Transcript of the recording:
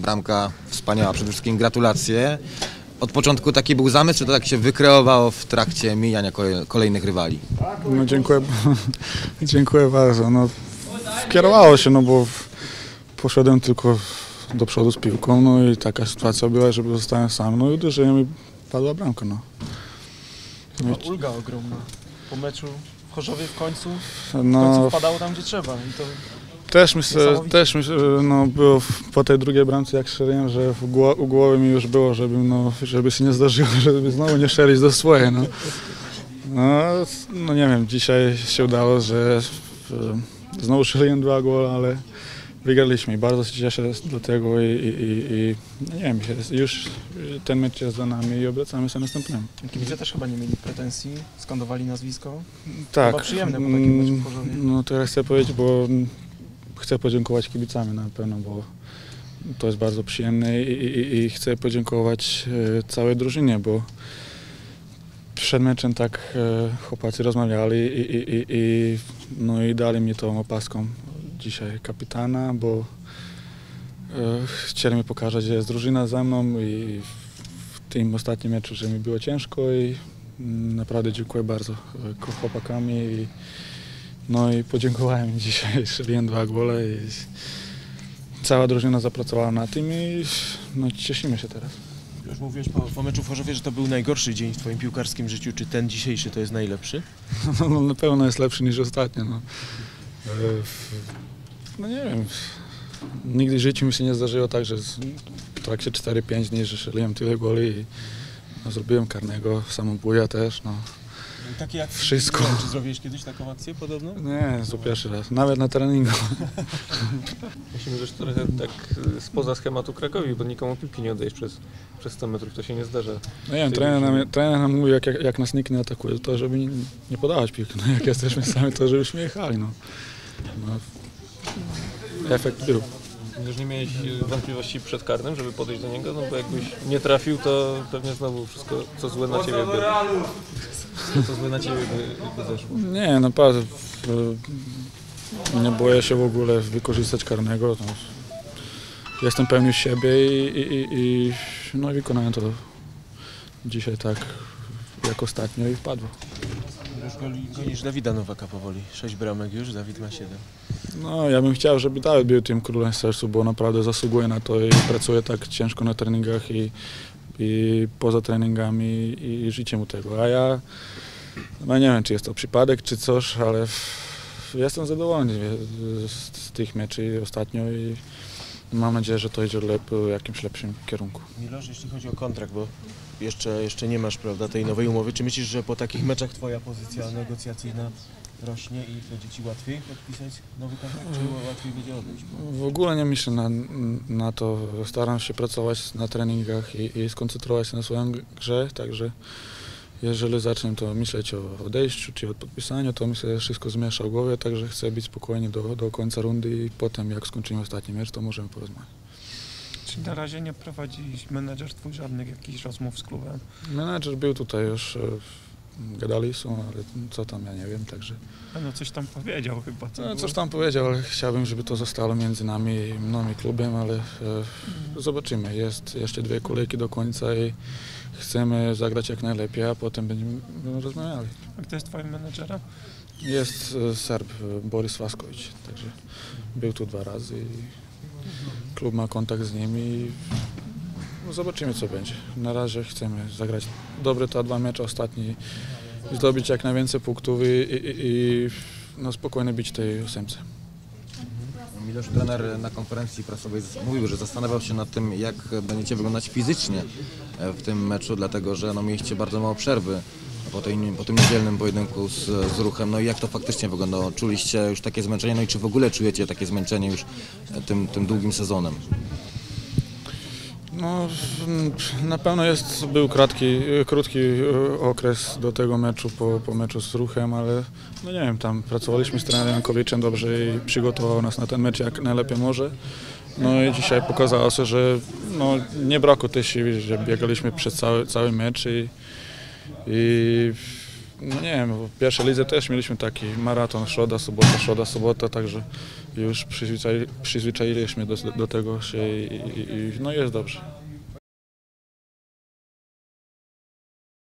bramka wspaniała, przede wszystkim gratulacje. Od początku taki był zamysł, czy to tak się wykreowało w trakcie mijania kolej- kolejnych rywali? No dziękuję, dziękuję bardzo. No, kierowało się, no bo poszedłem tylko do przodu z piłką, no i taka sytuacja była, żeby zostałem sam, no i uderzyłem i padła bramka, no. Chyba ulga ogromna. Po meczu w Chorzowie w końcu, w końcu No, wpadało tam gdzie trzeba. I to też myślę, też myślę, że no, było po tej drugiej bramce, jak strzeliłem, że w gło, u głowy mi już było, żeby, no, żeby się nie zdarzyło, żeby znowu nie strzelić do swojej, no. No, no nie wiem, dzisiaj się udało, że e, znowu strzeliłem dwa gole, ale wygraliśmy i bardzo się cieszę do tego i, i, i, i no nie wiem, już ten mecz jest za nami i obracamy się następnym. kibice też chyba nie mieli pretensji, skandowali nazwisko. Tak. Chyba przyjemne po takim meczu w mm, Chorzowie. No to ja chcę powiedzieć, bo mm, chcę podziękować kibicami na pewno, bo to jest bardzo przyjemne i, i, i chcę podziękować e, całej drużynie, bo przed meczem tak e, chłopacy rozmawiali i, i, i, no i dali mi tą opaską dzisiaj kapitana, bo e, chcieli mi pokazać, że jest drużyna za mną i w tym ostatnim meczu, że mi było ciężko i mm, naprawdę dziękuję bardzo chłopakami no i podziękowałem dzisiaj, strzeliłem dwa gole i cała drużyna zapracowała na tym i no cieszymy się teraz. Już mówiłeś po, po meczu w Chorzowie, że to był najgorszy dzień w twoim piłkarskim życiu. Czy ten dzisiejszy to jest najlepszy? No, na pewno jest lepszy niż ostatnio. No, no nie wiem. Nigdy w życiu mi się nie zdarzyło tak, że w trakcie 4-5 dni, że strzeliłem tyle goli i no, zrobiłem karnego, samobójia też. No. Takie jak Wszystko. Czy zrobiłeś kiedyś taką akcję podobną? Nie, to pierwszy raz. Nawet na treningu. Musimy też trochę tak y, spoza schematu Krakowi, bo nikomu piłki nie oddajesz przez, przez 100 metrów, to się nie zdarza. No nie wiem, trener nam, trener nam mówi, jak, jak, jak nas nikt nie atakuje, to żeby nie, nie podawać piłki. No, jak jesteśmy sami, to żebyśmy jechali. No. No. Efekt był. Już nie miałeś y, wątpliwości przed karnym, żeby podejść do niego, no bo jakbyś nie trafił, to pewnie znowu wszystko, co złe na ciebie by, co złe na ciebie by, by zeszło. Nie, naprawdę. e, Nie boję się w ogóle wykorzystać karnego. No. Jestem pewny siebie i, i, i, i no, i wykonałem to dzisiaj tak jak ostatnio i wpadło. Już gonisz Dawida Nowaka powoli. Sześć bramek już, Dawid ma siedem. No, ja bym chciał, żeby Dawid był tym królem sercu, bo naprawdę zasługuje na to i pracuje tak ciężko na treningach i, i poza treningami i życzę mu tego. A ja, no nie wiem, czy jest to przypadek, czy coś, ale jestem zadowolony z, z tych meczy ostatnio i mam nadzieję, że to idzie lep, w jakimś lepszym kierunku. Milosz, jeśli chodzi o kontrakt, bo jeszcze, jeszcze nie masz prawda, tej nowej umowy, czy myślisz, że po takich meczach twoja pozycja negocjacyjna rośnie i będzie ci łatwiej podpisać nowy kontrakt, czy łatwiej będzie odejść? W ogóle nie myślę na, na to. Staram się pracować na treningach i, i skoncentrować się na swoją grze, także jeżeli zacznę to myśleć o odejściu czy o podpisaniu, to mi się wszystko zmiesza w głowie, także chcę być spokojnie do, do końca rundy i potem jak skończymy ostatni mecz, to możemy porozmawiać. Czy na razie nie prowadzi menedżer twój żadnych jakichś rozmów z klubem? Menadżer był tutaj już, e, gadali są, ale co tam ja nie wiem, także No coś tam powiedział chyba. Co no, coś tam powiedział, ale chciałbym, żeby to zostało między nami, mną i klubem, ale e, zobaczymy. Jest jeszcze dwie kolejki do końca i chcemy zagrać jak najlepiej, a potem będziemy rozmawiali. A kto jest twoim menedżerem? Jest e, Serb Borys Waskowicz, także był tu dwa razy i klub ma kontakt z nim i no, zobaczymy co będzie. Na razie chcemy zagrać dobre te dwa mecze ostatni, zdobyć jak najwięcej punktów i, i, i, i no, spokojnie być w tej ósemce. Milosz trener na konferencji prasowej mówił, że zastanawiał się nad tym, jak będziecie wyglądać fizycznie w tym meczu, dlatego że no, mieliście bardzo mało przerwy po, tej, po tym niedzielnym pojedynku z, z ruchem. No i jak to faktycznie wyglądało? Czuliście już takie zmęczenie? No i czy w ogóle czujecie takie zmęczenie już tym, tym długim sezonem? No, na pewno jest, był krótki, krótki e, okres do tego meczu, po, po meczu z ruchem, ale no nie wiem, tam pracowaliśmy z trenerem Jankowiczem dobrze i przygotował nas na ten mecz jak najlepiej może. No i dzisiaj pokazało się, że no, nie brakło tej siły, że biegaliśmy przez cały, cały mecz i, i No nie wiem, w pierwszej lidze też mieliśmy taki maraton, środa, sobota, środa, sobota, także już przyzwyczai, przyzwyczailiśmy do, do tego się i, i, i no jest dobrze.